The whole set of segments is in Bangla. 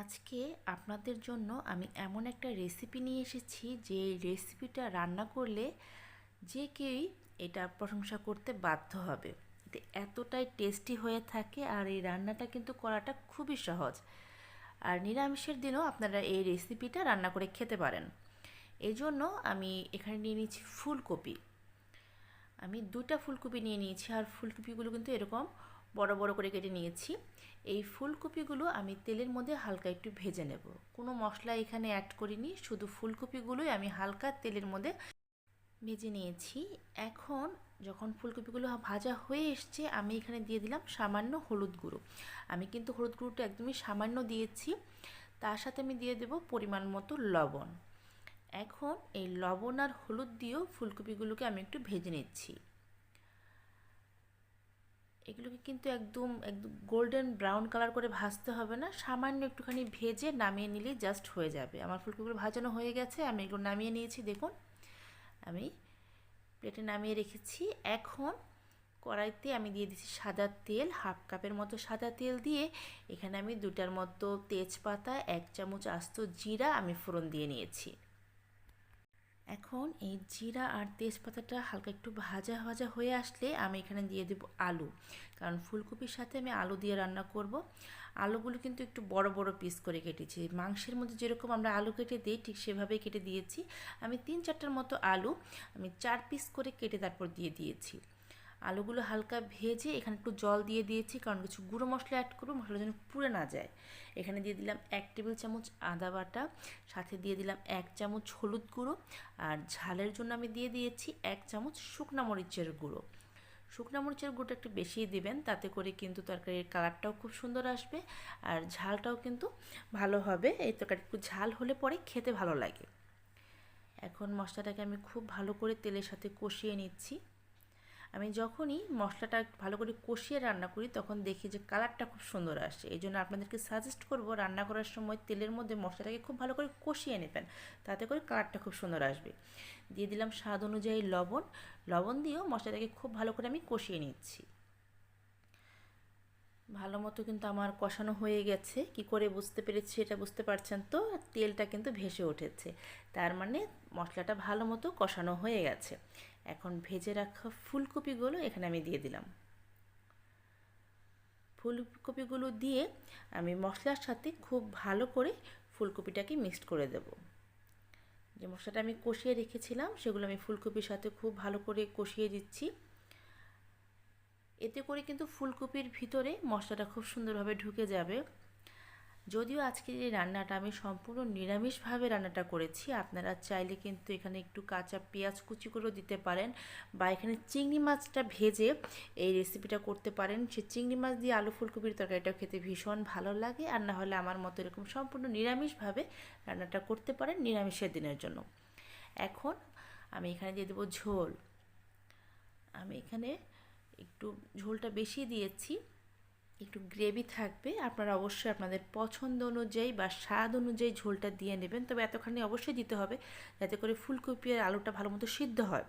আজকে আপনাদের জন্য আমি এমন একটা রেসিপি নিয়ে এসেছি, যে রেসিপিটা রান্না করলে যে কেউই এটা প্রশংসা করতে বাধ্য হবে। এতটাই টেস্টি হয়ে থাকে আর এই রান্নাটা কিন্তু করাটা খুবই সহজ। আর নিরামিষের দিনও আপনারা এই রেসিপিটা রান্না করে খেতে পারেন। এই জন্য আমি এখানে নিয়ে নিয়েছি ফুলকপি। আমি দুটা ফুলকপি নিয়ে নিয়েছি, আর ফুলকপিগুলো কিন্তু এরকম বড় বড় করে কেটে নিয়েছি। এই ফুলকপিগুলো আমি তেলের মধ্যে হালকা একটু ভেজে নেব। কোনো মশলা এখানে অ্যাড করিনি, শুধু ফুলকপিগুলোই আমি হালকা তেলের মধ্যে ভেজে নিয়েছি। এখন যখন ফুলকপিগুলো ভাজা হয়ে এসছে, আমি এখানে দিয়ে দিলাম সামান্য হলুদ গুঁড়ো। আমি কিন্তু হলুদ গুঁড়োটা একদমই সামান্য দিয়েছি। তার সাথে আমি দিয়ে দেব পরিমাণ মতো লবণ। এখন এই লবণ আর হলুদ দিয়েও ফুলকপিগুলোকে আমি একটু ভেজে নিচ্ছি। এগুলোকে কিন্তু একদম একদম গোল্ডেন ব্রাউন কালার করে ভাজতে হবে না। সামান্য একটুখানি ভেজে নামিয়ে নিলেই জাস্ট হয়ে যাবে। আমার ফুলকপিগুলো ভাজানো হয়ে গেছে, আমি এগুলো নামিয়ে নিয়েছি, দেখুন। আমি প্লেটে নামিয়ে রেখেছি। এখন কড়াইতে আমি দিয়ে দিচ্ছি সাদা তেল হাফ কাপের মতো সাদা তেল দিয়ে এখানে আমি দুটার মতো তেজপাতা, এক চামচ আস্ত জিরা আমি ফোড়ন দিয়ে নিয়েছি। এখন এই জিরা আর তেজপাতাটা হালকা একটু ভাজা ভাজা হয়ে আসলে আমি এখানে দিয়ে দেব আলু। কারণ ফুলকপির সাথে আমি আলু দিয়ে রান্না করব। আলুগুলো কিন্তু একটু বড় বড় পিস করে কেটেছি। মাংসের মধ্যে যেরকম আমরা আলু কেটে দিই, ঠিক সেভাবেই কেটে দিয়েছি। আমি তিন চারটার মতো আলু আমি চার পিস করে কেটে তারপর দিয়ে দিয়েছি। আলুগুলো হালকা ভেজে এখানে একটু জল দিয়ে দিয়েছি, কারণ কিছু গুঁড়ো মশলা অ্যাড করব, মশলা যেন পুড়ে না যায়। এখানে দিয়ে দিলাম এক টেবিল চামচ আদা বাটা, সাথে দিয়ে দিলাম এক চামচ হলুদ গুঁড়ো, আর ঝালের জন্য আমি দিয়ে দিয়েছি এক চামচ শুকনা মরিচের গুঁড়ো। শুকনা মরিচের গুঁড়োটা একটু বেশিই দিবেন, তাতে করে কিন্তু তরকারির কালারটাও খুব সুন্দর আসবে, আর ঝালটাও কিন্তু ভালো হবে। এই তরকারি একটু ঝাল হলে পরে খেতে ভালো লাগে। এখন মশলাটাকে আমি খুব ভালো করে তেলের সাথে কষিয়ে নিচ্ছি। আমি যখনই মশলাটা ভালো করে কষিয়ে রান্না করি, তখন দেখি যে কালারটা খুব সুন্দর আসে এই জন্য আপনাদেরকে সাজেস্ট করব রান্না করার সময় তেলের মধ্যে মশলাটাকে খুব ভালো করে কষিয়ে নেবেন, তাতে করে কালারটা খুব সুন্দর আসবে। দিয়ে দিলাম স্বাদ অনুযায়ী লবণ। লবণ দিয়েও মশলাটাকে খুব ভালো করে আমি কষিয়ে নিচ্ছি। ভালো মতো কিন্তু আমার কষানো হয়ে গেছে। কি করে বুঝতে পেরেছি এটা বুঝতে পারছেন তো? তেলটা কিন্তু ভেসে উঠেছে। তার মানে মশলাটা ভালো মতো কষানো হয়ে গেছে। এখন ভেজে রাখা ফুলকপিগুলো এখানে আমি দিয়ে দিলাম। ফুলকপিগুলো দিয়ে আমি মশলার সাথে খুব ভালো করে ফুলকপিটাকে মিক্সড করে দেব। যে মশলাটা আমি কষিয়ে রেখেছিলাম, সেগুলো আমি ফুলকপির সাথে খুব ভালো করে কষিয়ে দিচ্ছি। এতে করে কিন্তু ফুলকপির ভিতরে মশলাটা খুব সুন্দরভাবে ঢুকে যাবে। যদিও আজকের এই রান্নাটা আমি সম্পূর্ণ নিরামিষভাবে রান্নাটা করেছি, আপনারা চাইলে কিন্তু এখানে একটু কাঁচা পেঁয়াজ কুচি করেও দিতে পারেন বা এখানে চিংড়ি মাছটা ভেজে এই রেসিপিটা করতে পারেন। সে চিংড়ি মাছ দিয়ে আলু ফুলকপির তরকারিটা খেতে ভীষণ ভালো লাগে আর না হলে আমার মতো এরকম সম্পূর্ণ নিরামিষভাবে রান্নাটা করতে পারেন নিরামিষের দিনের জন্য। এখন আমি এখানে দিয়ে দেবো ঝোল। আমি এখানে একটু ঝোলটা বেশি দিয়েছি। একটু গ্রেভি থাকবে, আপনারা অবশ্যই আপনাদের পছন্দ অনুযায়ী বা স্বাদ অনুযায়ী ঝোলটা দিয়ে নেবেন। তবে এতখানি অবশ্যই দিতে হবে যাতে করে ফুলকপি আর আলুটা ভালো মতো সিদ্ধ হয়।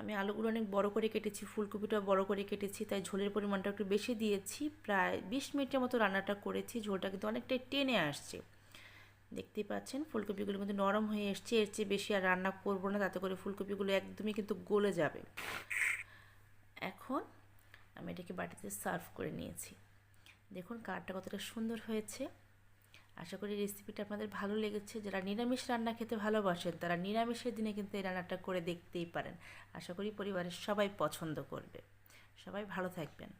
আমি আলুগুলো অনেক বড় করে কেটেছি ফুলকপিটা বড় করে কেটেছি, তাই ঝোলের পরিমাণটা একটু বেশি দিয়েছি। প্রায় বিশ মিনিটের মতো রান্নাটা করেছি, ঝোলটা কিন্তু অনেকটাই টেনে আসছে। দেখতেই পাচ্ছেন, ফুলকপিগুলো কিন্তু নরম হয়ে এসছে, এর চেয়ে বেশি আর রান্না করব না, তাতে করে ফুলকপিগুলো একদমই কিন্তু গলে যাবে। এখন আমি এটাকে বাটিতে সার্ভ করে নিয়েছি। দেখুন কারটা কতটা সুন্দর হয়েছে। আশা করি রেসিপিটা আপনাদের ভালো লেগেছে। যারা নিরামিষ রান্না খেতে ভালোবাসেন, তারা নিরামিষের দিনে কিন্তু এই রান্নাটা করে দেখতেই পারেন। আশা করি পরিবারের সবাই পছন্দ করবে। সবাই ভালো থাকবেন।